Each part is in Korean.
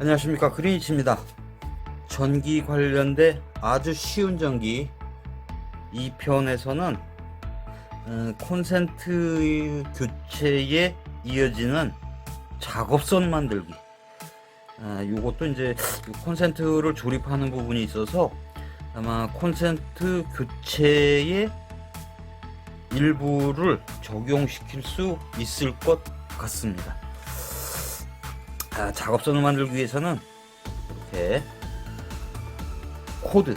안녕하십니까. 그린이치입니다. 전기 관련된 아주 쉬운 전기. 이 편에서는 음, 콘센트 교체에 이어지는 작업선 만들기. 아, 요것도 이제 이 콘센트를 조립하는 부분이 있어서 아마 콘센트 교체에 일부를 적용시킬 수 있을 것 같습니다 아, 작업선을 만들기 위해서는 이렇게 코드.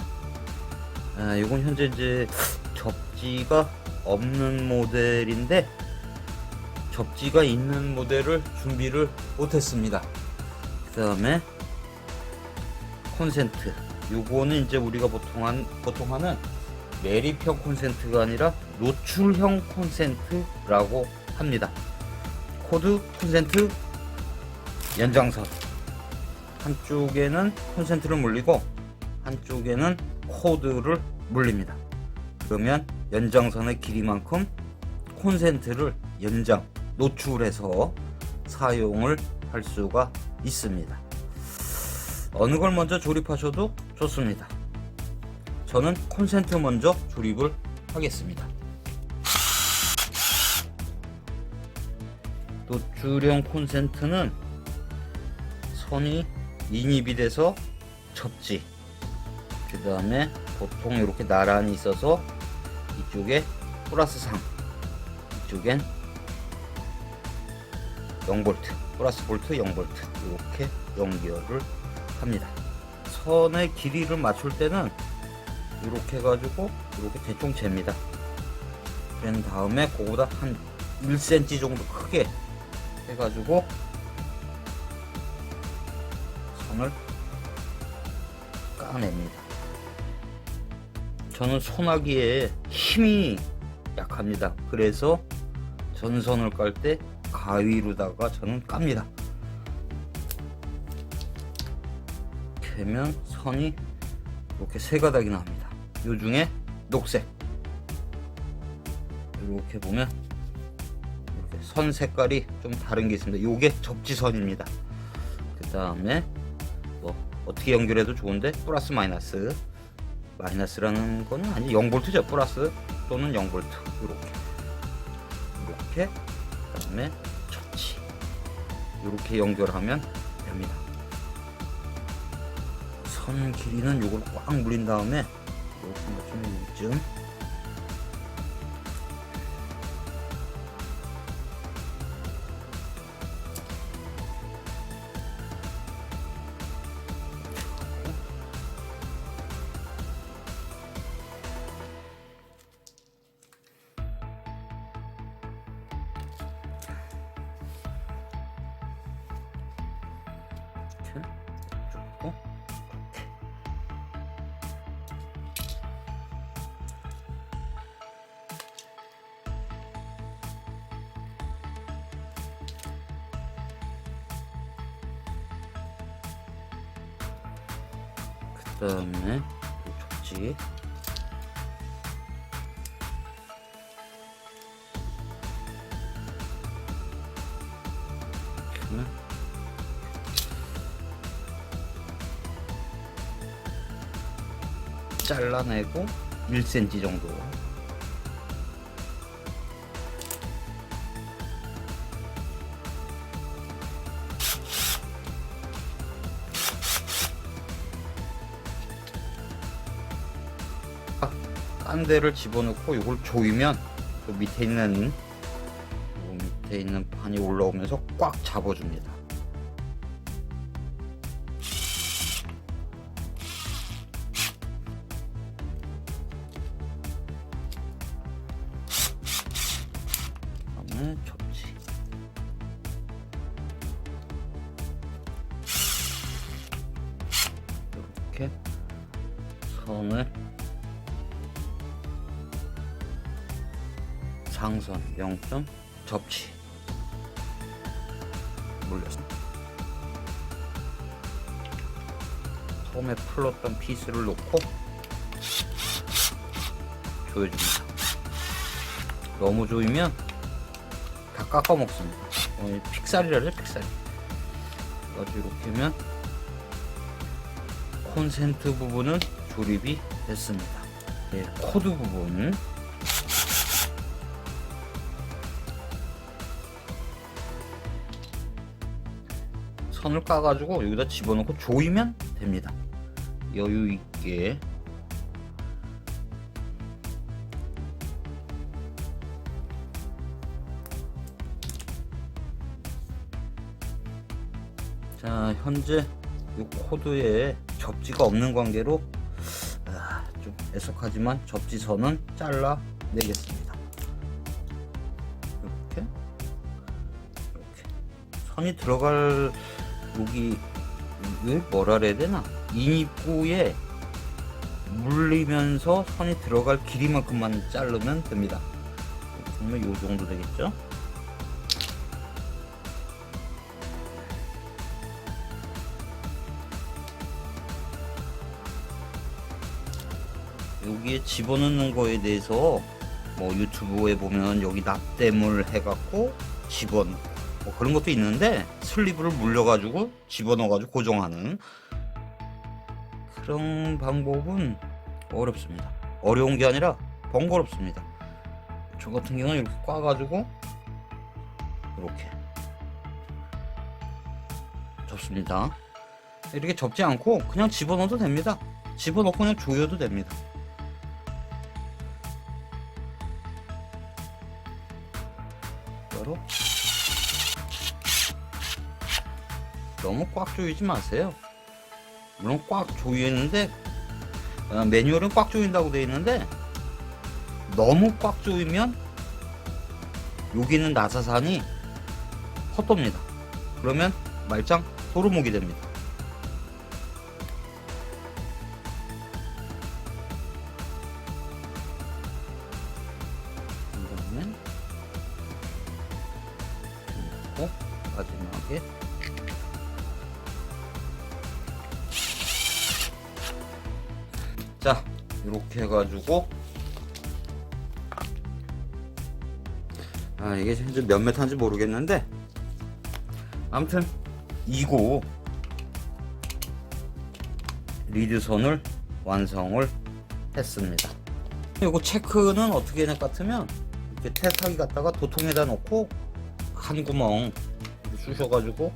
아, 이건 현재 이제 접지가 없는 모델인데 접지가 있는 모델을 준비를 못했습니다. 그 다음에 콘센트. 요거는 이제 우리가 보통, 한, 보통 하는 매립형 콘센트가 아니라 노출형 콘센트라고 합니다. 코드 콘센트 연장선 한쪽에는 콘센트를 물리고 한쪽에는 코드를 물립니다. 그러면 연장선의 길이만큼 콘센트를 연장 노출해서 사용을 할 수가 있습니다. 어느 걸 먼저 조립하셔도 좋습니다. 저는 콘센트 먼저 조립을 하겠습니다. 노출형 콘센트는 선이 인입이 돼서 접지. 그 다음에 보통 이렇게 나란히 있어서 이쪽에 플러스 3 이쪽엔 0V 플러스 볼트 0V 이렇게 연결을 합니다. 선의 길이를 맞출 때는 이렇게 해가지고 이렇게 대충 잽니다. 그런 다음에 그거보다 한 1cm 정도 크게 해가지고 선을 까냅니다. 저는 소나기에 힘이 약합니다. 그래서 전선을 깔 때 가위로다가 저는 깝니다. 되면 선이 이렇게 세 가닥이 나옵니다. 요 중에 녹색 이렇게 보면 이렇게 선 색깔이 좀 다른 게 있습니다. 요게 접지선입니다. 그 다음에 뭐 어떻게 연결해도 좋은데 플러스 마이너스. 마이너스라는 건 아니 0볼트죠 플러스 또는 0볼트. 이렇게. 이렇게 그 다음에 접지 이렇게 연결하면 됩니다. 선 길이는 요걸 꽉 물린 다음에 이렇게 좀 이쯤 다음에 족지. 잘라내고 1cm 정도 깐 데를 집어넣고 이걸 조이면 그 밑에 있는 요 밑에 있는 판이 올라오면서 꽉 잡아줍니다. 이렇게 선을 상선 0점 접지 물렸습니다. 처음에 풀었던 피스를 놓고 조여줍니다. 너무 조이면 다 깎아 먹습니다. 어, 픽살이라 그래 픽살. 이렇게 하면 콘센트 부분은 조립이 됐습니다. 네, 코드 부분 선을 까가지고 여기다 집어넣고 조이면 됩니다. 여유 있게 자 현재 이 코드에 접지가 없는 관계로 아, 좀 애석하지만 접지선은 잘라 내겠습니다. 이렇게 이렇게 선이 들어갈 이걸 뭐라 그래야 되나 인입구에 물리면서 선이 들어갈 길이만큼만 자르면 됩니다. 그러면 요 정도 되겠죠? 여기에 집어넣는 거에 대해서 뭐 유튜브에 보면 여기 납땜을 해갖고 집어넣 뭐 그런 것도 있는데 슬리브를 물려가지고 집어넣어가지고 고정하는 그런 방법은 어렵습니다. 어려운 게 아니라 번거롭습니다. 저 같은 경우는 이렇게 꽈가지고 이렇게 접습니다. 이렇게 접지 않고 그냥 집어넣어도 됩니다. 집어넣고 그냥 조여도 됩니다. 너무 꽉 조이지 마세요. 물론 꽉 조이는데 어, 매뉴얼은 꽉 조인다고 되어 있는데 너무 꽉 조이면 여기 있는 나사산이 헛돕니다. 그러면 말짱 소르목이 됩니다. 그다음에 마지막에 자 이렇게 해가지고. 아 이게 현재 몇 메타인지 모르겠는데. 아무튼 이고 리드선을 완성을 했습니다. 이거 체크는 어떻게 될것 같으면 이렇게 태사기 갖다가 도통에다 놓고 한 구멍 쑤셔가지고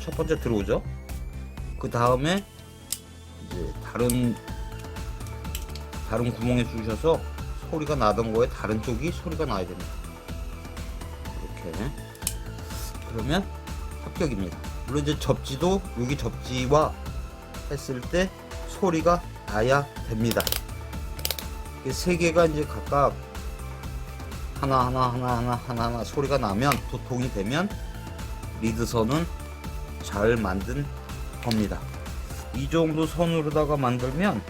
첫 번째 들어오죠? 그 다음에 이제 다른 다른 구멍에 쑤셔서 소리가 나던 거에 다른 쪽이 소리가 나야 됩니다. 이렇게 그러면 합격입니다. 물론 이제 접지도 여기 접지와 했을 때 소리가 나야 됩니다. 이세 개가 이제 각각 하나 하나 하나 하나 하나 하나 소리가 나면 도통이 되면 리드선은 잘 만든 겁니다. 이 정도 선으로다가 만들면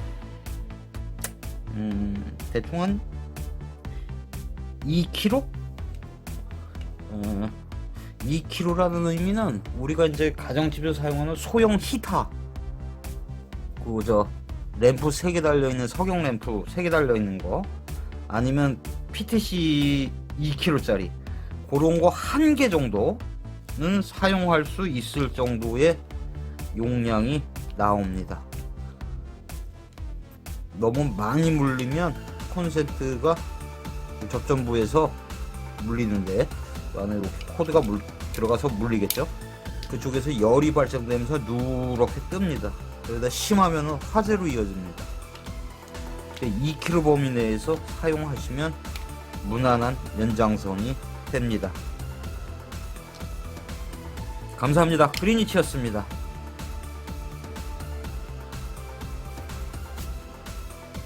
음, 대충 한 2kg? 어, 2kg라는 의미는 우리가 이제 가정집에서 사용하는 소형 히타 그저 램프 3개 달려있는 석영 램프 3개 달려있는 거. 아니면 PTC 2kg짜리. 그런 거 한 개 정도는 사용할 수 있을 정도의 용량이 나옵니다. 너무 많이 물리면 콘센트가 접전부에서 물리는데 그 안에 이렇게 코드가 물, 들어가서 물리겠죠. 그쪽에서 열이 발생되면서 누렇게 뜹니다. 그러다 심하면 화재로 이어집니다. 2kg 범위 내에서 사용하시면 무난한 연장선이 됩니다. 감사합니다. 그리니치였습니다.